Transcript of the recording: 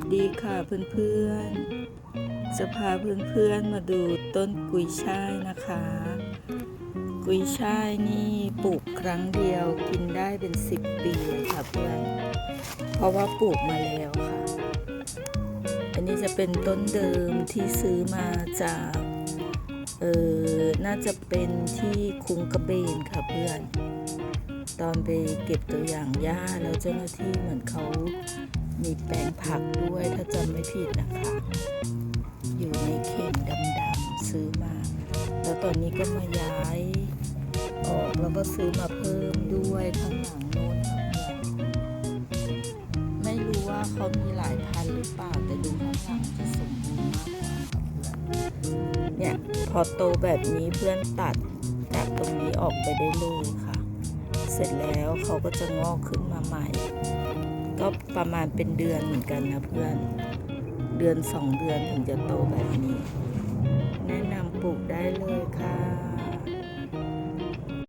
สดีค่ะเพื่อนๆ จะพาเพื่อนๆมาดูต้นกุยช่ายนะคะ กุยช่ายนี่ปลูกครั้งเดียวกินได้เป็นสิบปีเลยค่ะเพื่อน เพราะว่าปลูกมาแล้วค่ะ อันนี้จะเป็นต้นเดิมที่ซื้อมาจากเออน่าจะเป็นที่คุ้งกระเบนค่ะเพื่อน ตอนไปเก็บตัวอย่างหญ้าแล้วเจ้าหน้าที่เหมือนเขา มีแปลงผักด้วยถ้าจำไม่ผิดนะคะ อยู่ในเข่งดำๆซื้อมา แล้วตอนนี้ก็มาย้าย ออกแล้วก็ซื้อมาเพิ่มด้วยข้างหลังโน้นค่ะเพื่อนไม่รู้ว่าเขามีหลายพันหรือเปล่าแต่ดูข้างหลังจะสมบูรณ์มากกว่าค่ะเนี่ยพอโตแบบนี้เพื่อนตัดจากตรงนี้ออกไปได้เลยค่ะ เสร็จแล้วเขาก็จะงอกขึ้นมาใหม่ ก็ประมาณเป็นเดือนเหมือนกันนะเพื่อน เดือนสองเดือนถึงจะโตแบบนี้ แนะนำปลูกได้เลยค่ะ